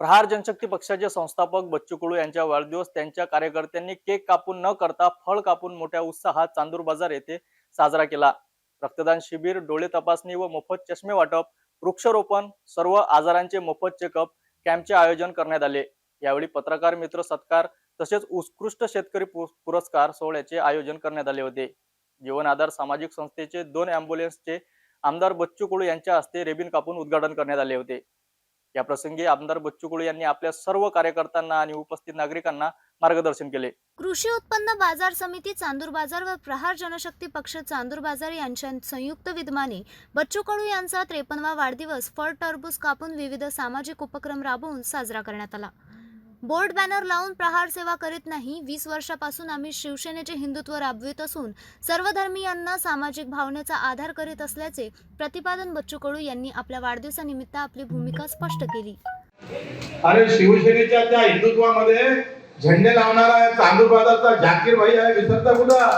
प्रहार जनशक्ती पक्षाचे संस्थापक बच्चू कडू यांच्या वाढदिवस त्यांच्या कार्यकर्त्यांनी केक कापून न करता फळ कापून मोठ्या उत्साहात चांदूर बाजार येथे साजरा केला. रक्तदान शिबिर डोळे तपासणी व मोफत चष्मे वाटप वृक्षारोपण सर्व आजारांचे मोफत चेकअप कॅम्पचे आयोजन करण्यात आले. यावेळी पत्रकार मित्र सत्कार तसेच उत्कृष्ट शेतकरी पुरस्कार सोहळ्याचे आयोजन करण्यात आले होते. जीवन आधार सामाजिक संस्थेचे दोन अँब्युलन्सचे आमदार बच्चू कडू यांच्या हस्ते रेबिन कापून उद्घाटन करण्यात आले होते. या प्रसंगी आमदार बच्चू कडू यांनी आपल्या सर्व कार्यकर्त्यांना आणि उपस्थित नागरिकांना मार्गदर्शन केले. कृषी उत्पन्न बाजार समिती चांदूर बाजार व प्रहार जनशक्ती पक्ष चांदूर बाजार यांच्या संयुक्त विद्यमाने बच्चू कडू यांचा त्रेपन्नवा वाढदिवस फळ टरबूज कापून विविध सामाजिक उपक्रम राबवून साजरा करण्यात आला. बोर्ड बॅनर लावून प्रहार सेवा करीत नाही. वीस वर्षापासून आम्ही शिवसेनेचे हिंदुत्व राबवित असून सर्व धर्मीयांना सामाजिक भावनेचा आधार करीत असल्याचे प्रतिपादन बच्चू कडू यांनी आपल्या वाढदिवसानिमित्त आपली भूमिका स्पष्ट केली. अरे शिवसेनेच्या त्या हिंदुत्वामध्ये झेंडे लावणारा आहे चांदूर बाजारचा जाकीर भाई आहे विसरता कुठं?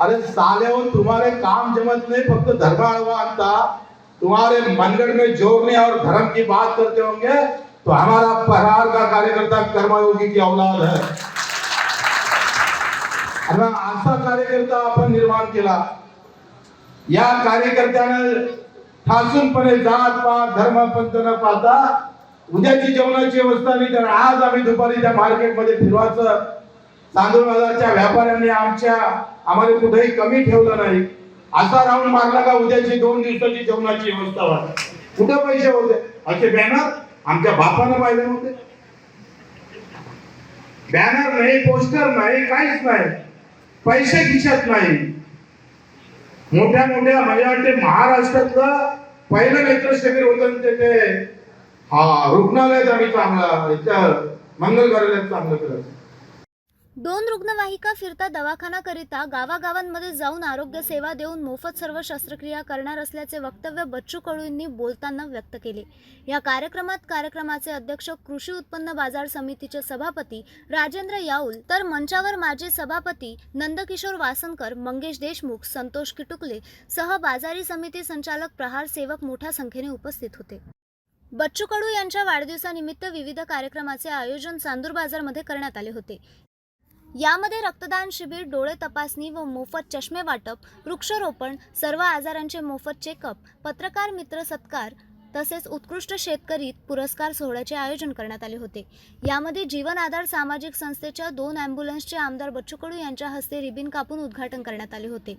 अरे साल्यावर तुम्हारे काम जमत नहीं फक्त धर्म अड़वा आणता. तुम्हारे मनगढ़ में जोर नहीं और धर्म की बात करते होंगे. तो हमारा परार का कार्यकर्ता कर्मयोगी की औलाद है? आणि असा कार्यकर्ता आपण निर्माण केला. या कार्यकर्त्यानं ठासूनपणे जात पात धर्म पंथ न पाहता उद्याची जेवणाची व्यवस्था नाही तर आज आम्ही दुपारी त्या मार्केटमध्ये फिरवायचं. तांदूळ बाजारच्या व्यापाऱ्यांनी आमच्या आम्हाला कुठेही कमी ठेवलं नाही. असा राऊंड मारला का उद्याची दोन दिवसाची जेवणाची व्यवस्था व्हावी कुठे पैसे होते? असे बॅनर आमच्या बापानं पाहिले होते बॅनर नाही पोस्टर नाही काहीच नाही. पैसे खिशात नाही. मोठ्या मोठ्या मला वाटते महाराष्ट्रातलं पहिलं नेत्र शिबिर होतं ते ते हा रुग्णालयात आम्ही चांगला इथं मंगल कार्यालयात चांगलं करायचं दोन रुग्णवाहिका फिरता दवाखानाकरिता गावागावांमध्ये जाऊन आरोग्य सेवा देऊन मोफत सर्व शस्त्रक्रिया करणार असल्याचे वक्तव्य बच्चू कडूंनी बोलताना व्यक्त केले. या कार्यक्रमात कार्यक्रमाचे अध्यक्ष कृषी उत्पन्न बाजार समितीचे सभापती राजेंद्र याऊल तर मंचावर माजी सभापती नंदकिशोर वासनकर मंगेश देशमुख संतोष किटुकले सह बाजारी समिती संचालक प्रहार सेवक मोठ्या संख्येने उपस्थित होते. बच्चू कडू यांच्या वाढदिवसानिमित्त विविध कार्यक्रमाचे आयोजन चांदूर बाजारमध्ये करण्यात आले होते. यामध्ये रक्तदान शिबिर डोळे तपासणी व मोफत चष्मे वाटप वृक्षारोपण सर्व आजारांचे मोफत चेकअप पत्रकार मित्र सत्कार तसेच उत्कृष्ट शेतकरी पुरस्कार सोहळ्याचे आयोजन करण्यात आले होते. यामध्ये जीवन आधार सामाजिक संस्थेच्या दोन ॲम्ब्युलन्सचे आमदार बच्चू कडू यांच्या हस्ते रिबिन कापून उद्घाटन करण्यात आले होते.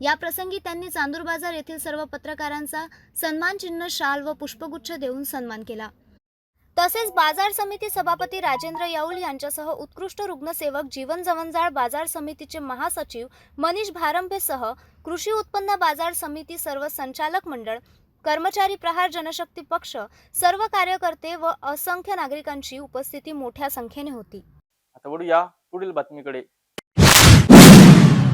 या प्रसंगी त्यांनी चांदूर बाजार येथील सर्व पत्रकारांचा सन्मानचिन्ह शाल व पुष्पगुच्छ देऊन सन्मान केला. तसेच बाजार समिती सभापती राजेंद्र याऊल यांच्यासह उत्कृष्ट रुग्णसेवक जीवन जवंजाळ बाजार समितीचे महासचिव मनीष भारंभेसह कृषी उत्पन्न बाजार समिती सर्व संचालक मंडळ कर्मचारी प्रहार जनशक्ती पक्ष सर्व कार्यकर्ते व असंख्य नागरिकांची उपस्थिती मोठ्या संख्येने होती. आता पुढील बातमीकडे.